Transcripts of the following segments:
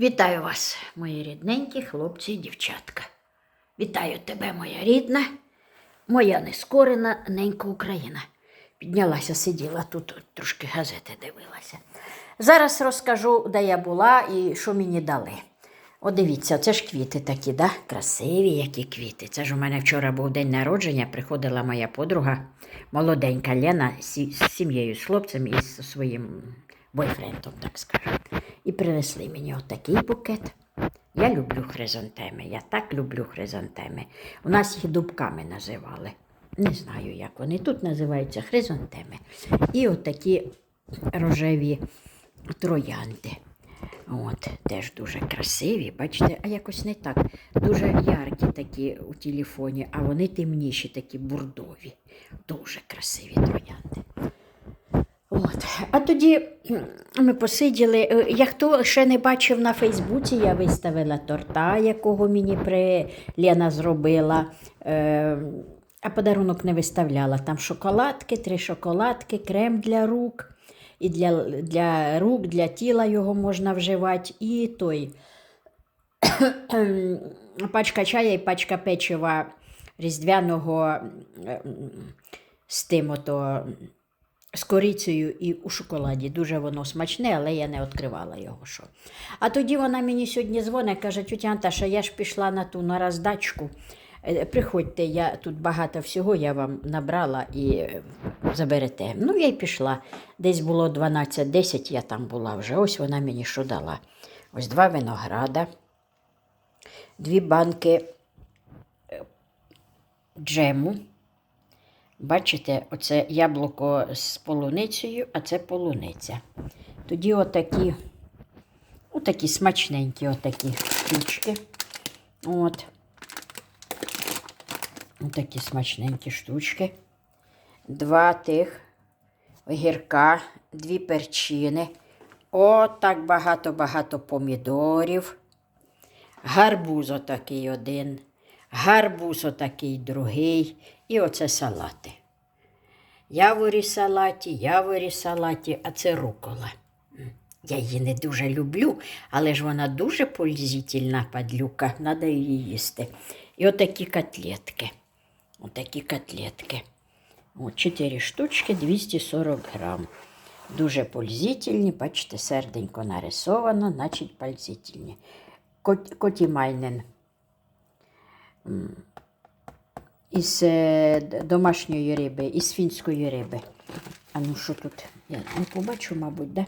Вітаю вас, мої рідненькі хлопці і дівчатка. Вітаю тебе, моя рідна, моя нескорена ненька Україна. Піднялася, сиділа тут, трошки газети дивилася. Зараз розкажу, де я була і що мені дали. О, дивіться, це ж квіти такі, да? красиві які квіти. Це ж у мене вчора був день народження, приходила моя подруга, молоденька Лена з сім'єю, з хлопцем і з своїм бойфрендом, так скажемо. І принесли мені отакий букет. Я люблю хризантеми, я так люблю хризантеми. У нас їх дубками називали. Не знаю, як вони тут називаються хризантеми. І отакі рожеві троянди. От, теж дуже красиві, бачите, а якось не так. Дуже яркі такі у телефоні, а вони темніші, такі бурдові. Дуже красиві троянди. От. А тоді ми посиділи. Е, Я хто ще не бачив на Фейсбуці, я виставила торта, якого мені при Лена зробила. Е, а подарунок не виставляла. Там шоколадки, три шоколадки, крем для рук. І для, для рук, для тіла його можна вживати. І той пачка чая і пачка печива різдвяного з тим ото з корицею і у шоколаді. Дуже воно смачне, але я не відкривала його. Що. А тоді вона мені сьогодні дзвонить, каже, тютя Анташа, я ж пішла на ту на роздачку. Е, Приходьте, я тут багато всього я вам набрала і е, заберете. Ну, я й пішла. Десь було 12-10, я там була вже. Ось вона мені що дала. Ось два винограда, дві банки е, джему. Бачите, оце яблуко з полуницею, а це полуниця. Тоді отакі, отакі смачненькі отакі штучки. От. Отакі смачненькі штучки. Два тих огірка, дві перчини. О, так багато-багато помідорів. Гарбуз отакий один, гарбуз отакий другий. І оце салати. Яворі салаті, яворі салаті, а це рукола. Я її не дуже люблю, але ж вона дуже пользительна падлюка, треба її їсти. І отакі котлетки. Отакі котлетки. От 4 штучки 240 грам. Дуже пользительні, бачите, серденько нарисовано, значить пользительні. Кот, котімайнен. Із е, домашньої риби, із фінської риби. А ну що тут? Я не побачу, мабуть, да?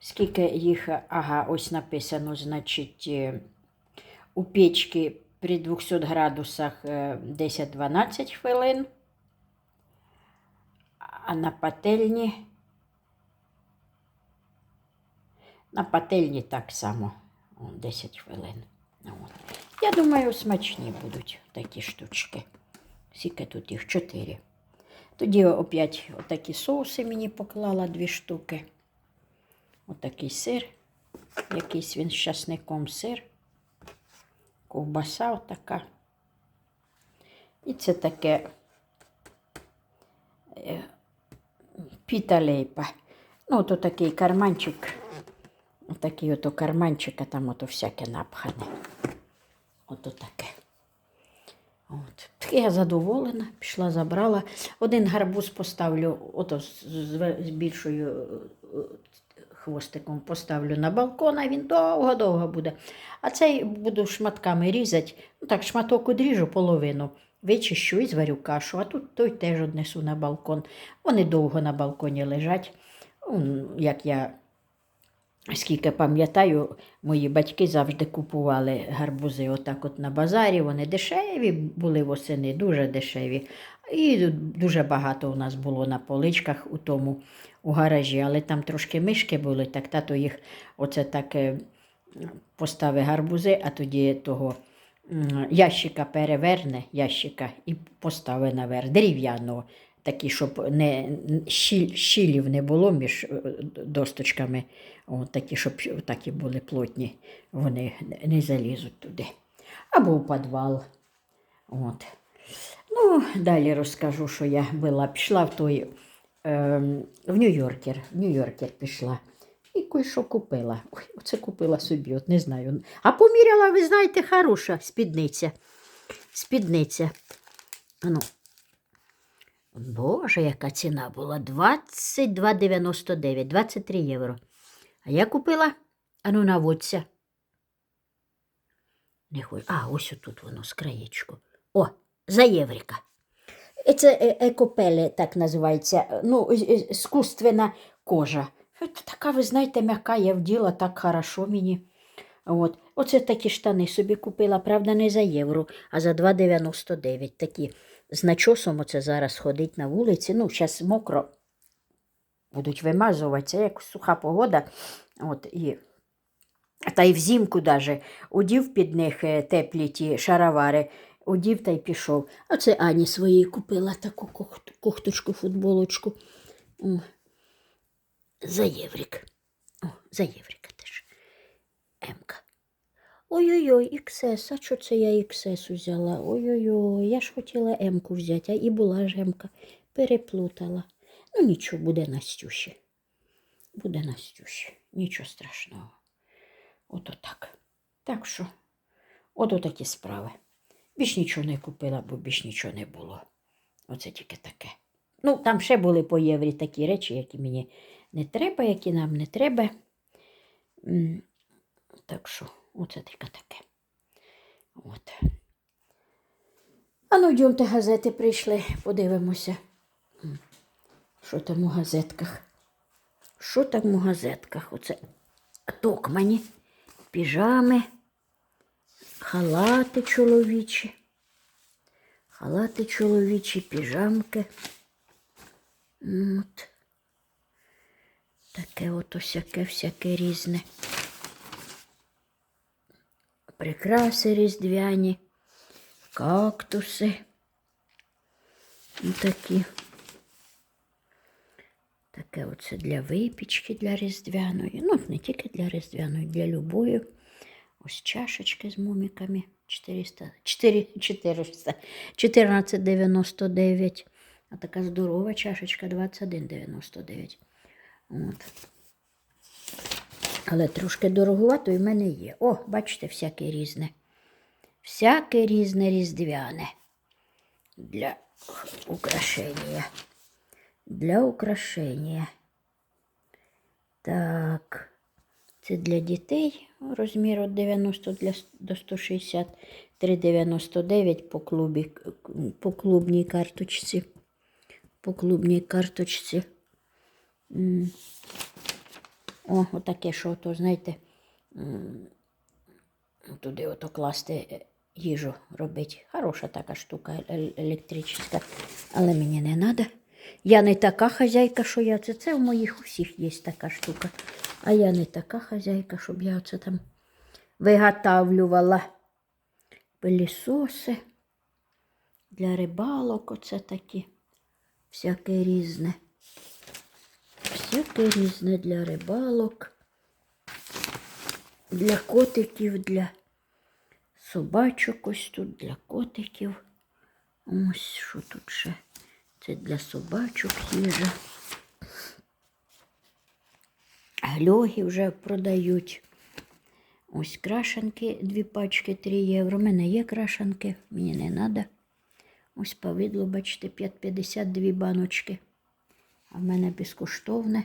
Скільки їх, ага, ось написано, значить, е, у печці при 200 градусах е, 10-12 хвилин, а на пательні, на пательні так само 10 хвилин. От. Я думаю, смачні будуть такі штучки. Скільки тут їх? Чотири. Тоді опять отакі соуси мені поклала дві штуки. Отакий сир. Якийсь він з часником сир. Ковбаса отака. І це таке е, піта лейпа. Ну, ото такий карманчик. Отакий ото карманчик, а там ото всяке напхане. Ото таке. От. Я задоволена, пішла, забрала. Один гарбуз поставлю, ото з, більшою е, хвостиком поставлю на балкон, а він довго-довго буде. А цей буду шматками різати. Ну так, шматок одріжу половину, вичищу і зварю кашу, а тут той теж однесу на балкон. Вони довго на балконі лежать. Як я Скільки пам'ятаю, мої батьки завжди купували гарбузи отак от на базарі. Вони дешеві були восени, дуже дешеві. І дуже багато у нас було на поличках у тому у гаражі, але там трошки мишки були, так тато їх оце так е, гарбузи, а тоді того ящика переверне ящика і поставить наверх дерев'яного. Такі, щоб не щілів не було між е, досточками, От такі, щоб такі були плотні, вони не залізуть туди. Або в підвал. От. Ну, далі розкажу, що я була. Пішла в той ем, в Нью-Йоркер. В Нью-Йоркер пішла. І кое-що купила. Ой, оце купила собі, от не знаю. А поміряла, ви знаєте, хороша спідниця. Спідниця. Ну, Боже, яка ціна була? 22,99, 23 євро. А я купила, ану наводься. Не хочу. А, ось отут воно з краєчку. О, за єврика. Це е, екопеле, так називається. Ну, е, кожа. Це така, ви знаєте, м'яка, я вділа так хорошо мені. От. Оце такі штани собі купила, правда, не за євро, а за 2,99. Такі з начосом оце зараз ходить на вулиці. Ну, зараз мокро будуть вимазуватися, як суха погода. От, і... Та й взимку даже удів під них е, теплі ті шаровари, удів та й пішов. А це Ані своїй купила таку кохт- кофточку, футболочку. О, за єврик. О, за єврика теж. Емка. Ой-ой-ой, XS, а що це я XS взяла? Ой-ой-ой, я ж хотіла Емку взяти, а і була ж Емка. Переплутала. Ну нічого, буде Настюші. Буде Настюші. Нічого страшного. Ото так. Так що, ото такі справи. Більш нічого не купила, бо більш нічого не було. Оце тільки таке. Ну, там ще були по єврі такі речі, які мені не треба, які нам не треба. Так що, оце тільки таке. От. А ну, йдемте, газети прийшли, подивимося. Що там у газетках? Що там у газетках? Оце токмані, піжами, халати чоловічі. Халати чоловічі, піжамки. От. Таке от усяке всяке різне. Прикраси різдвяні, кактуси. Ну, такі. Таке оце для випічки, для різдвяної. Ну, не тільки для різдвяної, для любої. Ось чашечки з муміками 400, 4, 400, 14,99. А така здорова чашечка 21,99. От. Але трошки дороговато і в мене є. О, бачите, всяке різне. Всяке різне різдвяне для украшення. Для украшення. Так. Це для дітей розмір від 90 для, до 160, 3,99 по, клубі, по клубній карточці. По клубній карточці. О, отаке, що то, знаєте, туди ото класти е, їжу робити. Хороша така штука е- електрична, але мені не треба. Я не така хазяйка, що я це. Це в моїх усіх є така штука. А я не така хазяйка, щоб я оце там виготавлювала пилісоси для рибалок, оце такі. Всяке різне. Всяке різне для рибалок, для котиків, для собачок ось тут, для котиків. Ось що тут ще. Це для собачок їжа. Гльоги вже продають. Ось крашанки, дві пачки 3 євро. У мене є крашанки, мені не треба. Ось повидло, бачите, 5,52 баночки. А в мене безкоштовне.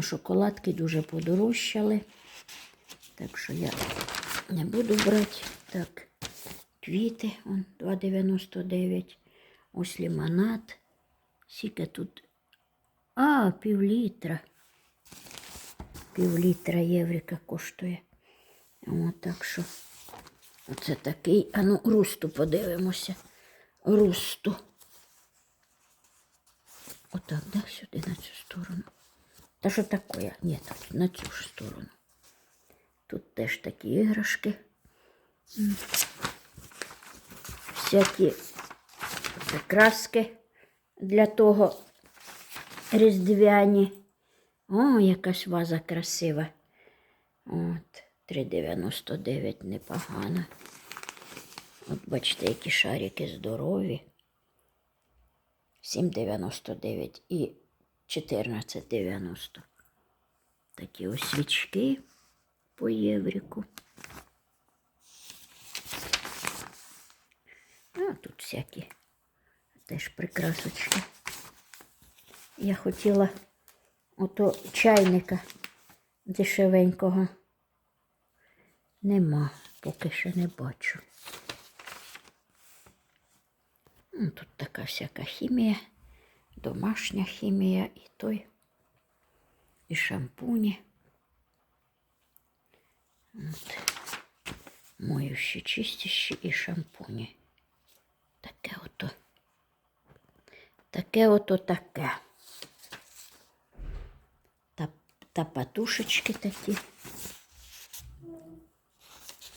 Шоколадки дуже подорожчали. Так що я не буду брати. Так, квіти, он 2,99. Ось лимонад. Скільки тут. А, пів літра. Пів літра єврика коштує. О, так що оце такий. А ну, русту подивимося. Русту. Отак, да, сюди, на цю сторону. Та що таке? Ні, так, на цю ж сторону. Тут теж такі іграшки. Всякі це краски для того різдвяні. О, якась ваза красива. От, 3,99 непогано. От бачите, які шарики здорові. 7,99 і 14,90. Такі ось свічки по євріку. А тут всякі теж прикрасочки. Я хотіла ото чайника дешевенького. Нема, поки ще не бачу. Ну, Тут така всяка хімія, домашня хімія і той, і шампуні. От. Моющі, чистящі і шампуні. Таке ото. Таке ото таке. Та, та патушечки такі.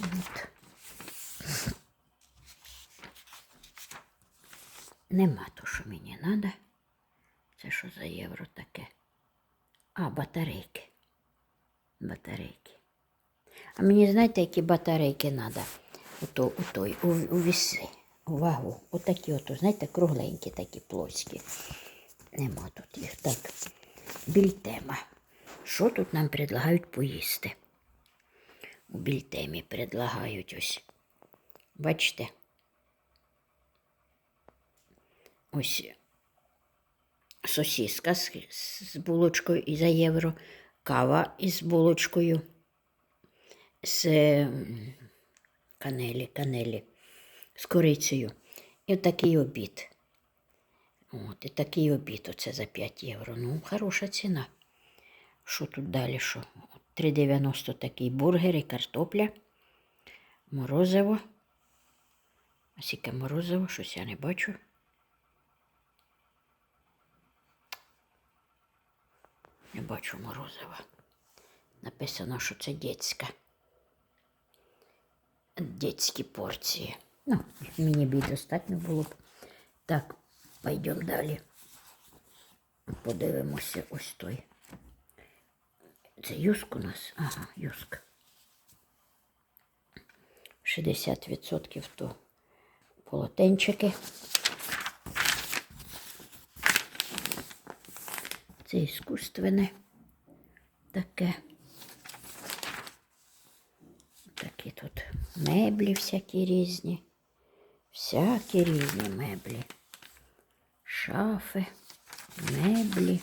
От. Нема то, що мені треба. Це що за євро таке? А, батарейки. Батарейки. А мені знаєте, які батарейки треба? Ото, у той, у, у віси, у вагу. Отакі ото, знаєте, кругленькі такі плоські. Нема тут їх. Так. Більтема. Що тут нам предлагають поїсти? У більтемі предлагають ось. Бачите? Ось сосиска з, з булочкою і за євро, кава із булочкою, з канелі, канелі, з корицею. І такий обід. От, і такий обід оце за 5 євро. Ну, хороша ціна. Що тут далі? Що? 3,90 такий бургер і картопля, морозиво. А скільки морозиво, щось я не бачу. Не бачу морозива. Написано, що це дітська. Дітські порції. Ну, мені б достатньо було б. Так, пойдемо далі. Подивимося ось той. Це юск у нас? Ага, юск. 60% то полотенчики. Це іскусственне таке. Такі тут меблі всякі різні. Всякі різні меблі. Шафи, меблі,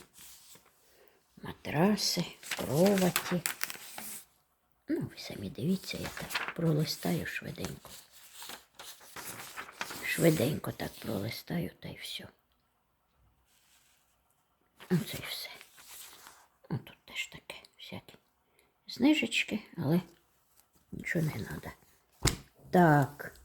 матраси, кроваті. Ну, ви самі дивіться, я так пролистаю швиденько. Швиденько так пролистаю та й все. Оце і все. О, тут теж таке всякі знижечки, але нічого не треба. Так.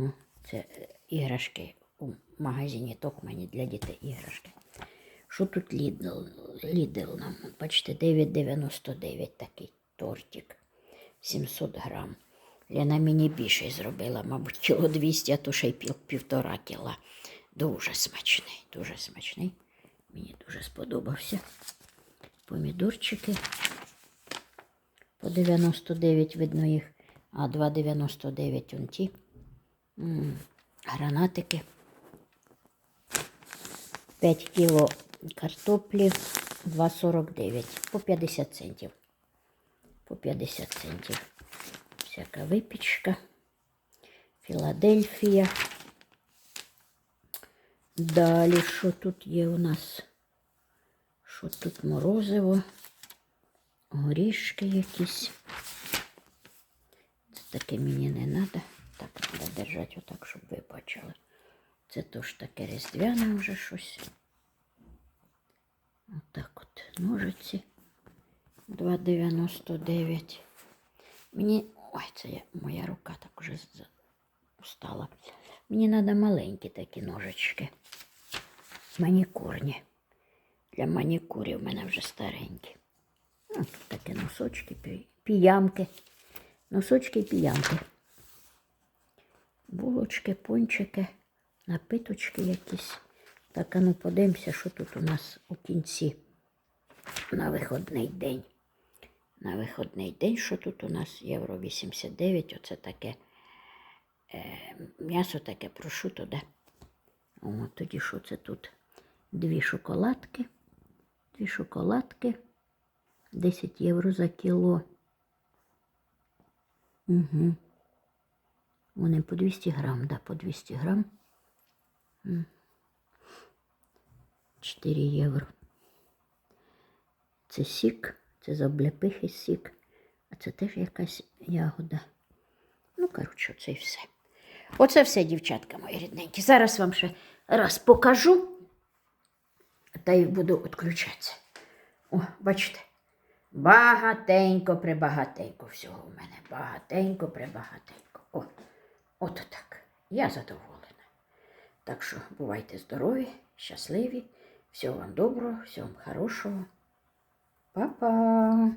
Ну, це іграшки у магазині Токмані для дітей іграшки. Що тут Lidl? Lidl нам? Бачите, 9,99 такий тортик. 700 грам. Лена мені більше зробила, мабуть, кіло 200, а то ще й пів, півтора кіла. Дуже смачний, дуже смачний. Мені дуже сподобався. Помідорчики по 99 видно їх, а 2,99 он ті. Гранатики. 5 кіло картоплі, 2,49 по 50 центів. По 50 центів. Всяка випічка. Філадельфія. Далі, що тут є у нас? Що тут морозиво? Горішки якісь. Це таке мені не треба. Так, треба держати отак, щоб ви бачили. Це тож таке різдвяне вже щось. Отак от ножиці. 2,99. Мені. Ой, це я, моя рука так уже з- устала. Мені треба маленькі такі ножички. Манікурні. Для манікурів в мене вже старенькі. Ну, такі носочки, пі- піямки. Носочки і піямки. Булочки, пончики, напиточки якісь. Так, а ну подивимося, що тут у нас у кінці на виходний день. На виходний день, що тут у нас євро 89, оце таке е, м'ясо таке прошуто, да? О, тоді що це тут? Дві шоколадки. Дві шоколадки. 10 євро за кіло. Угу. Вони по 200 грам, да, по 200 грам. 4 євро. Це сік, це з облепихи сік, а це теж якась ягода. Ну, коротше, це і все. Оце все, дівчатка мої рідненькі. Зараз вам ще раз покажу, та й буду відключатися. О, бачите, багатенько, прибагатенько всього в мене. Багатенько, прибагатенько. О, от так. Я задоволена. Так що бувайте здорові, щасливі, всього вам доброго, всього вам хорошого. Па-па!